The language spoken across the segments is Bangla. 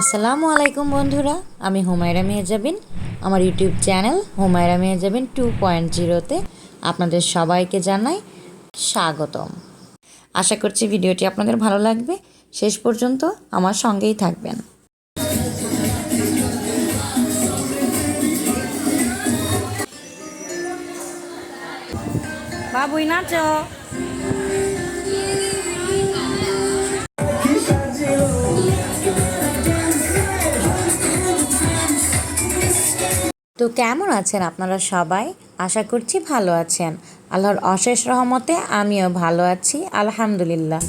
আসসালামু আলাইকুম বন্ধুরা, আমি হুমায়রা মেহজাবিন আমার YouTube channel Humayra Mehjabin two point জিরোতে আপনাদের সবাইকে জানাই স্বাগতম। আশা করছি ভিডিওটি আপনাদের ভালো লাগবে। শেষ পর্যন্ত আমার সঙ্গেই থাকবেন। বাবুই নাচো। তো কেমন আছেন আপনারা সবাই? আশা করছি ভালো আছেন। আল্লাহর অশেষ রহমতে আমিও ভালো আছি, আলহামদুলিল্লাহ।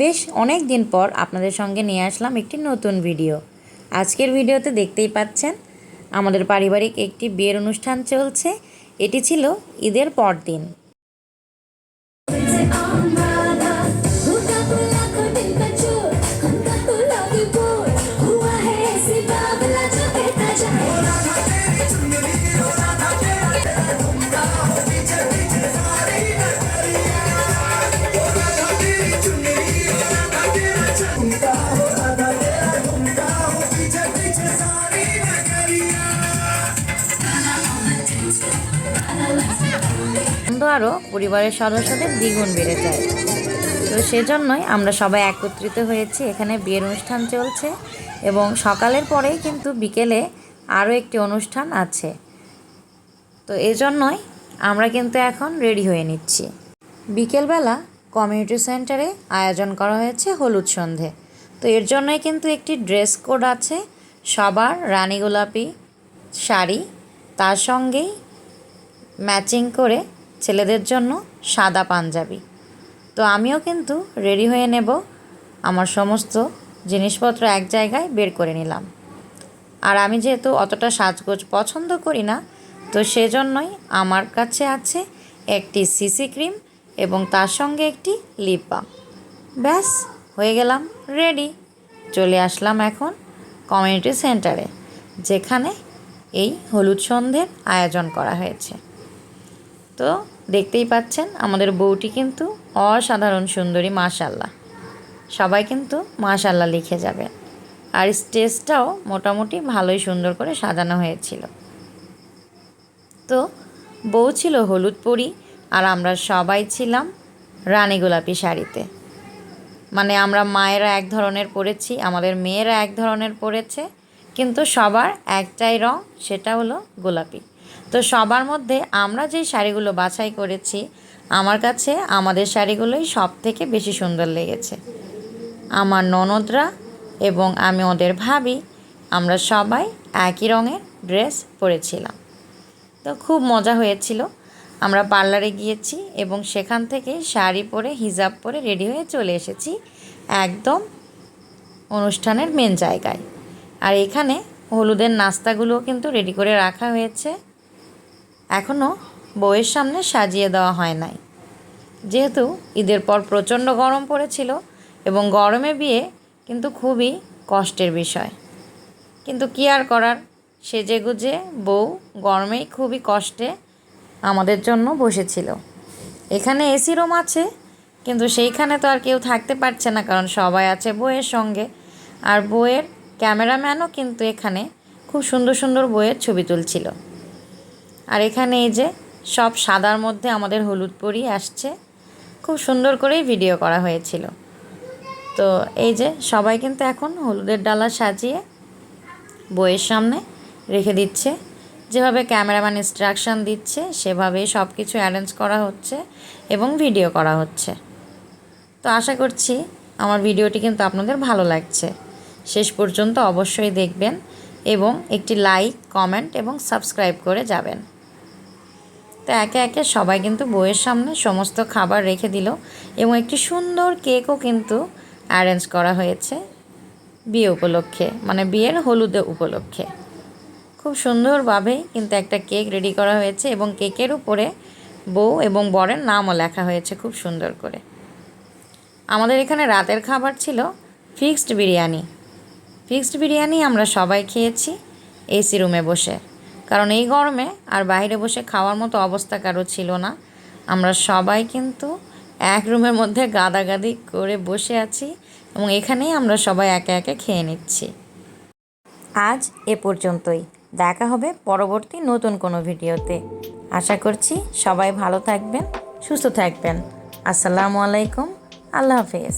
বেশ অনেক দিন পর আপনাদের সঙ্গে নিয়ে আসলাম একটি নতুন ভিডিও। আজকের ভিডিওতে দেখতেই পাচ্ছেন, আমাদের পারিবারিক একটি বিয়ের অনুষ্ঠান চলছে। এটি ছিল ঈদের পরদিন। পরিবারের সদস্যদের দ্বিগুণ বেড়ে যায়। তো সেজন্যই আমরা সবাই একত্রিত হয়েছি। এখানে বিয়ের অনুষ্ঠান চলছে এবং সকালের পরেই কিন্তু বিকেলে আরও একটি অনুষ্ঠান আছে। তো এজন্যই আমরা কিন্তু এখন রেডি হয়ে নিচ্ছি। বিকেলবেলা কমিউনিটি সেন্টারে আয়োজন করা হয়েছে হলুদ সন্ধে। তো এর জন্যই কিন্তু একটি ড্রেস কোড আছে। সবার রানী গোলাপি শাড়ি, তার সঙ্গেই ম্যাচিং করে ছেলেদের জন্য সাদা পাঞ্জাবি। তো আমিও কিন্তু রেডি হয়ে নেব আমার সমস্ত জিনিসপত্র এক জায়গায় বের করে নিলাম। আর আমি যেহেতু অতটা সাজগোজ পছন্দ করি না, তো সেজন্যই আমার কাছে আছে একটি সিসি ক্রিম এবং তার সঙ্গে একটি লিপ বাম ব্যাস, হয়ে গেলাম রেডি চলে আসলাম এখন কমিউনিটি সেন্টারে যেখানে এই হলুদ সন্ধ্যের আয়োজন করা হয়েছে। তো দেখতেই পাচ্ছেন, আমাদের বউটি কিন্তু অসাধারণ সুন্দরী মাশাল্লাহ সবাই কিন্তু মাশাল্লাহ লিখে যাবে। আর স্টেজটাও মোটামুটি ভালোই সুন্দর করে সাজানো হয়েছিল। তো বউ ছিল হলুদ পরি, আর আমরা সবাই ছিলাম রানী গোলাপি শাড়িতে। মানে আমরা মায়েরা এক ধরনের পরেছি, আমাদের মেয়েরা এক ধরনের পরেছে, কিন্তু সবার একটাই রং সেটা হলো গোলাপি। তো সবার মধ্যে আমরা যেই শাড়িগুলো বাছাই করেছি, আমার কাছে আমাদের শাড়িগুলোই সব থেকে বেশি সুন্দর লেগেছে। আমার ননদরা এবং আমি ওদের ভাবি, আমরা সবাই একই রঙের ড্রেস পরেছিলাম। তো খুব মজা হয়েছিল। আমরা পার্লারে গিয়েছি এবং সেখান থেকে শাড়ি পরে, হিজাব পরে রেডি হয়ে চলে এসেছি একদম অনুষ্ঠানের মেন জায়গায়। আর এখানে হলুদের নাস্তাগুলোও কিন্তু রেডি করে রাখা হয়েছে। এখনও বউয়ের সামনে সাজিয়ে দেওয়া হয় নাই। যেহেতু ঈদের পর প্রচণ্ড গরম পড়েছিল এবং গরমে বিয়ে কিন্তু খুবই কষ্টের বিষয়। কিন্তু কী আর করার? সেজে গুজে বউ গরমেই খুবই কষ্টে আমাদের জন্য বসেছিল। এখানে এসি রুম আছে, কিন্তু সেইখানে তো আর কেউ থাকতে পারছে না, কারণ সবাই আছে বইয়ের সঙ্গে। আর বইয়ের ক্যামেরাম্যানও কিন্তু এখানে খুব সুন্দর সুন্দর বইয়ের ছবি তুলছিল। আর এখানে এই যে সব সাদার মধ্যে আমাদের হলুদ পরি আসছে। খুব সুন্দর করেই ভিডিও করা হয়েছিল। তো এই যে সবাই কিন্তু এখন হলুদের ডালা সাজিয়ে বইয়ের সামনে রেখে দিচ্ছে। যেভাবে ক্যামেরাম্যান ইনস্ট্রাকশান দিচ্ছে, সেভাবেই সব কিছু অ্যারেঞ্জ করা হচ্ছে এবং ভিডিও করা হচ্ছে। তো আশা করছি আমার ভিডিওটি কিন্তু আপনাদের ভালো লাগছে। শেষ পর্যন্ত অবশ্যই দেখবেন এবং একটি লাইক কমেন্ট এবং সাবস্ক্রাইব করে যাবেন। তো একে একে সবাই কিন্তু বইয়ের সামনে সমস্ত খাবার রেখে দিল এবং একটি সুন্দর কেকও কিন্তু অ্যারেঞ্জ করা হয়েছে বিয়ে উপলক্ষে মানে বিয়ের হলুদে উপলক্ষে। খুব সুন্দরভাবেই কিন্তু একটা কেক রেডি করা হয়েছে এবং কেকের উপরে বউ এবং বরের নামও লেখা হয়েছে খুব সুন্দর করে। আমাদের এখানে রাতের খাবার ছিল ফিক্সড বিরিয়ানি। ফিক্সড বিরিয়ানি আমরা সবাই খেয়েছি, এসি রুমে বসে। কারণ এই গরমে আর বাইরে বসে খাওয়ার মতো অবস্থা কারও ছিল না। আমরা সবাই কিন্তু এক রুমের মধ্যে গাদাগাদি করে বসে আছি এবং এখানেই আমরা সবাই একে একে খেয়ে নিচ্ছি। আজ এ পর্যন্তই। দেখা হবে পরবর্তী নতুন কোনো ভিডিওতে। আশা করছি সবাই ভালো থাকবেন, সুস্থ থাকবেন। আসসালামু আলাইকুম। আল্লাহ হাফেজ।